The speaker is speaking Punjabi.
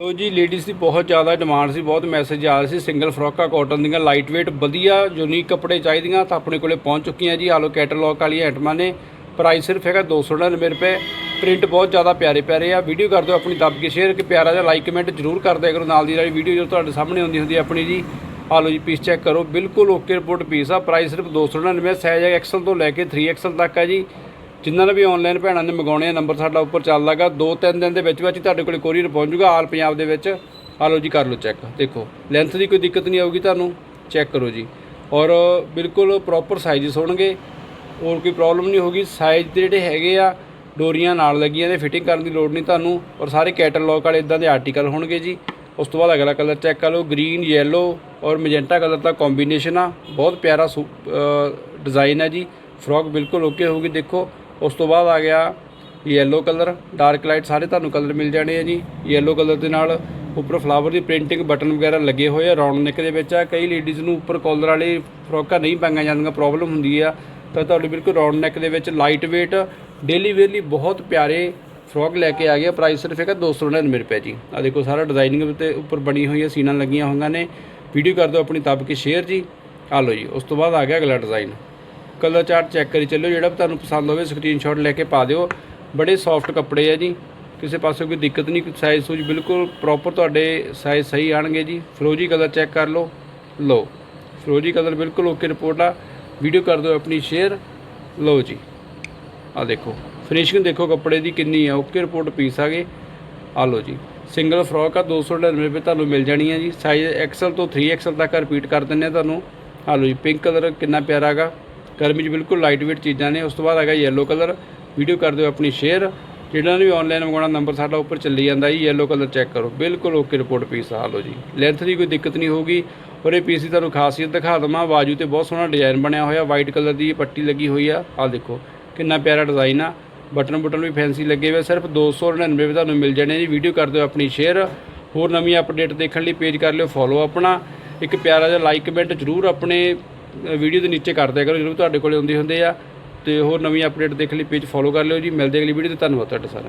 ਲੋ ਜੀ ਲੇਡੀਜ਼ ਦੀ ਬਹੁਤ ਜ਼ਿਆਦਾ ਡਿਮਾਂਡ ਸੀ, ਬਹੁਤ ਮੈਸੇਜ ਆ ਰਹੇ ਸੀ ਸਿੰਗਲ ਫਰੋਕਾਂ ਕਾਟਨ ਦੀਆਂ ਲਾਈਟ weight ਵਧੀਆ ਯੂਨੀਕ ਕੱਪੜੇ ਚਾਹੀਦੀਆਂ, ਤਾਂ ਆਪਣੇ ਕੋਲੇ ਪਹੁੰਚ ਚੁੱਕੀਆਂ ਜੀ ਆਲੋ ਕੈਟਲੌਗ ਵਾਲੀਆਂ ਆਈਟਮਾਂ ਨੇ। ਪ੍ਰਾਈਸ ਸਿਰਫ ਹੈਗਾ 299 ਰੁਪਏ ਪ੍ਰਿੰਟ ਬਹੁਤ ਜ਼ਿਆਦਾ ਪਿਆਰੇ ਪਿਆਰੇ ਆ। ਵੀਡੀਓ ਕਰ ਦਿਓ ਆਪਣੀ, ਦੱਬ ਕੇ ਸ਼ੇਅਰ ਕਿ ਪਿਆਰਾ ਜਿਹਾ ਲਾਈਕ ਕਮੈਂਟ ਜ਼ਰੂਰ ਕਰ ਦਿਆ ਕਰੋ, ਨਾਲ ਦੀ ਨਾਲ ਵੀਡੀਓ ਜੋ ਤੁਹਾਡੇ ਸਾਹਮਣੇ ਆਉਂਦੀ ਹੁੰਦੀ ਹੈ ਆਪਣੀ ਜੀ ਆਲੋ ਜੀ ਪੀਸ ਚੈੱਕ ਕਰੋ, ਬਿਲਕੁਲ ਓਕੇ ਰਿਪੋਰਟ ਪੀਸ ਆ। ਪ੍ਰਾਈਸ ਸਿਰਫ 299 ਸਾਈਜ਼ ਹੈ ਐਕਸਲ ਤੋਂ ਲੈ ਕੇ 3XL ਤੱਕ ਆ ਜੀ। ਜਿਨ੍ਹਾਂ ਨੇ ਵੀ ਆਨਲਾਈਨ ਭੈਣਾਂ ਨੇ ਮੰਗਾਉਣੇ ਆ ਨੰਬਰ ਸਾਡਾ ਉੱਪਰ ਚੱਲਦਾਗਾ 2-3 ਦਿਨ ਦੇ ਵਿੱਚ ਵਿੱਚ ਹੀ ਤੁਹਾਡੇ ਕੋਲ ਕੋਰੀਅਰ ਪਹੁੰਚ ਜੂਗਾ ਆਲ ਪੰਜਾਬ ਦੇ ਵਿੱਚ। ਆ ਲਓ ਜੀ, ਕਰ ਲਓ ਚੈੱਕ ਦੇਖੋ ਲੈਂਥ ਦੀ ਕੋਈ ਦਿੱਕਤ ਨਹੀਂ ਆਊਗੀ ਤੁਹਾਨੂੰ। ਚੈੱਕ ਕਰੋ ਜੀ। ਔਰ ਬਿਲਕੁਲ ਪ੍ਰੋਪਰ ਸਾਈਜ਼ਸ ਹੋਣਗੇ। ਹੋਰ ਕੋਈ ਪ੍ਰੋਬਲਮ ਨਹੀਂ ਹੋਗੀ ਸਾਈਜ਼ ਦੇ ਜਿਹੜੇ ਹੈਗੇ ਆ, ਡੋਰੀਆਂ ਨਾਲ ਲੱਗੀਆਂ ਨੇ ਫਿਟਿੰਗ ਕਰਨ ਦੀ ਲੋੜ ਨਹੀਂ ਤੁਹਾਨੂੰ। ਔਰ ਸਾਰੇ ਕੈਟਲੌਗ ਵਾਲੇ ਇਦਾਂ ਦੇ ਆਰਟੀਕਲ ਹੋਣਗੇ ਜੀ। ਉਸ ਤੋਂ ਬਾਅਦ ਅਗਲਾ ਕਲਰ ਚੈੱਕ ਕਰ ਲਓ ਗ੍ਰੀਨ ਯੈਲੋ ਔਰ ਮੈਜੈਂਟਾ ਕਲਰ ਦਾ ਕੰਬੀਨੇਸ਼ਨ ਆ। ਬਹੁਤ ਪਿਆਰਾ ਡਿਜ਼ਾਈਨ ਹੈ ਜੀ। ਫਰੋਕ ਬਿਲਕੁਲ ਓਕੇ ਹੋਊਗੀ, ਦੇਖੋ। ਉਸ ਤੋਂ ਬਾਅਦ ਆ ਗਿਆ ਯੈਲੋ ਕਲਰ ਡਾਰਕ ਲਾਈਟ ਸਾਰੇ ਤੁਹਾਨੂੰ ਕਲਰ ਮਿਲ ਜਾਣੇ ਆ ਜੀ। ਯੈਲੋ ਕਲਰ ਦੇ ਨਾਲ ਉੱਪਰ ਫਲਾਵਰ ਦੀ ਪ੍ਰਿੰਟਿੰਗ ਬਟਨ ਵਗੈਰਾ ਲੱਗੇ ਹੋਏ ਆ ਰਾਉਂਡ ਨੈਕ ਦੇ ਵਿੱਚ ਆ। ਕਈ ਲੇਡੀਜ਼ ਨੂੰ ਉੱਪਰ ਕਾਲਰ ਵਾਲੇ ਫਰੋਕਾਂ ਨਹੀਂ ਪਾਈਆਂ ਜਾਂਦੀਆਂ ਪ੍ਰੋਬਲਮ ਹੁੰਦੀ ਆ। ਤਾਂ ਤੁਹਾਡੇ ਬਿਲਕੁਲ ਰਾਉਂਡ ਨੈਕ ਦੇ ਵਿੱਚ ਲਾਈਟ weight ਡੇਲੀ ਵੇਅਰ ਲਈ ਬਹੁਤ ਪਿਆਰੇ ਫਰੋਕ ਲੈ ਕੇ ਆ ਗਿਆ। ਪ੍ਰਾਈਸ ਸਿਰਫ ਹੈਗਾ 299 ਰੁਪਏ ਜੀ। ਆ ਦੇਖੋ, ਸਾਰਾ ਡਿਜ਼ਾਈਨਿੰਗ ਤੇ ਉੱਪਰ ਬਣੀ ਹੋਈ ਹੈ ਸੀਨਾ ਲੱਗੀਆਂ ਹੋਈਆਂ ਨੇ। ਵੀਡੀਓ ਕਰ ਦਿਓ ਆਪਣੀ ਦੱਬ ਕੇ ਸ਼ੇਅਰ ਜੀ। ਆ ਲਓ ਜੀ, ਉਸ ਤੋਂ ਬਾਅਦ ਆ ਗਿਆ ਅਗਲਾ ਡਿਜ਼ਾਈਨ ਕਲਰ ਚਾਰਟ ਚੈੱਕ ਕਰੀ ਚੱਲਿਓ, ਜਿਹੜਾ ਵੀ ਤੁਹਾਨੂੰ ਪਸੰਦ ਹੋਵੇ ਸਕਰੀਨਸ਼ਾਟ ਲੈ ਕੇ ਪਾ ਦਿਓ। ਬੜੇ ਸੌਫਟ ਕੱਪੜੇ ਆ ਜੀ। ਕਿਸੇ ਪਾਸੇ ਕੋਈ ਦਿੱਕਤ ਨਹੀਂ ਸਾਈਜ਼ ਸੂਜ ਬਿਲਕੁਲ ਪ੍ਰੋਪਰ ਤੁਹਾਡੇ ਸਾਈਜ਼ ਸਹੀ ਆਣਗੇ ਜੀ। ਫਰੋਜੀ ਕਲਰ ਚੈੱਕ ਕਰ ਲਓ। ਲਓ ਫਰੋਜੀ ਕਲਰ ਬਿਲਕੁਲ ਓਕੇ ਰਿਪੋਰਟ ਆ। ਵੀਡੀਓ ਕਰ ਦਿਓ ਆਪਣੀ ਸ਼ੇਅਰ ਲਓ ਜੀ। ਆ ਦੇਖੋ ਫਿਨਿਸ਼ਿੰਗ ਦੇਖੋ ਕੱਪੜੇ ਦੀ ਕਿੰਨੀ ਆ। ਓਕੇ ਰਿਪੋਰਟ ਪੀਸ ਆ ਗਏ। ਆ ਲਓ ਜੀ। ਸਿੰਗਲ ਫਰੋਕ ਆ 299 ਰੁਪਏ ਤੁਹਾਨੂੰ ਮਿਲ ਜਾਣੀ ਆ ਜੀ। ਸਾਈਜ਼ ਐਕਸਲ ਤੋਂ 3XL ਤੱਕ ਰਿਪੀਟ ਕਰ ਦਿੰਨੇ ਆ ਤੁਹਾਨੂੰ। ਆ ਲਓ ਜੀ ਪਿੰਕ ਕਲਰ ਕਿੰਨਾ ਪਿਆਰਾ ਹੈਗਾ। ਗਰਮੀ 'ਚ ਬਿਲਕੁਲ ਲਾਈਟ weight ਚੀਜ਼ਾਂ ਨੇ। ਉਸ ਤੋਂ ਬਾਅਦ ਹੈਗਾ ਯੈਲੋ ਕਲਰ ਵੀਡੀਓ ਕਰ ਦਿਓ ਆਪਣੀ ਸ਼ੇਅਰ ਜਿਹਨਾਂ ਨੇ ਵੀ ਆਨਲਾਈਨ ਮੰਗਵਾਉਣਾ ਨੰਬਰ ਸਾਡਾ ਉੱਪਰ ਚੱਲੀ ਜਾਂਦਾ ਜੀ। ਯੈਲੋ ਕਲਰ ਚੈੱਕ ਕਰੋ। ਬਿਲਕੁਲ ਓਕੇ ਰਿਪੋਰਟ ਪੀਸ ਆ, ਲਓ ਜੀ। ਲੈਂਥ ਦੀ ਕੋਈ ਦਿੱਕਤ ਨਹੀਂ ਹੋਊਗੀ। ਔਰ ਇਹ ਪੀਸ ਦੀ ਤੁਹਾਨੂੰ ਖਾਸੀਅਤ ਦਿਖਾ ਦਵਾਂ। ਬਾਜੂ ਤੇ ਬਹੁਤ ਸੋਹਣਾ ਡਿਜ਼ਾਈਨ ਬਣਿਆ ਹੋਇਆ। ਵਾਈਟ ਕਲਰ ਦੀ ਪੱਟੀ ਲੱਗੀ ਹੋਈ ਆ। ਆ ਦੇਖੋ, ਕਿੰਨਾ ਪਿਆਰਾ ਡਿਜ਼ਾਈਨ ਆ। ਬਟਨ ਬਟਨ ਵੀ ਫੈਂਸੀ ਲੱਗੇ ਹੋਏ। ਆ। ਸਿਰਫ 299 ਵਿੱਚ ਤੁਹਾਨੂੰ ਮਿਲ ਜਾਣੇ ਜੀ। ਵੀਡੀਓ ਕਰ ਦਿਓ ਆਪਣੀ ਸ਼ੇਅਰ ਹੋਰ ਨਵੀਂ ਅਪਡੇਟ ਦੇਖਣ ਲਈ ਪੇਜ ਕਰ ਲਿਓ। ਫੋਲੋ ਆਪਣਾ। ਇੱਕ ਪਿਆਰਾ ਜਿਹਾ ਲਾਈਕ ਕਮੈਂਟ ਜ਼ਰੂਰ ਆਪਣੇ ਵੀਡੀਓ ਦੇ ਨੀਚੇ ਕਰ ਦਿਆ ਕਰੋ, ਜਦੋਂ ਵੀ ਤੁਹਾਡੇ ਕੋਲੇ ਆਉਂਦੇ ਹੁੰਦੇ ਆ, ਤੇ ਹੋਰ ਨਵੀਂ ਅਪਡੇਟ ਦੇਖਣ ਲਈ ਪੇਜ ਫੋਲੋ ਕਰ ਲਿਓ ਜੀ, ਮਿਲਦੇ ਅਗਲੀ ਵੀਡੀਓ ਤੇ, ਧੰਨਵਾਦ ਤੁਹਾਡਾ ਸਾਰਾ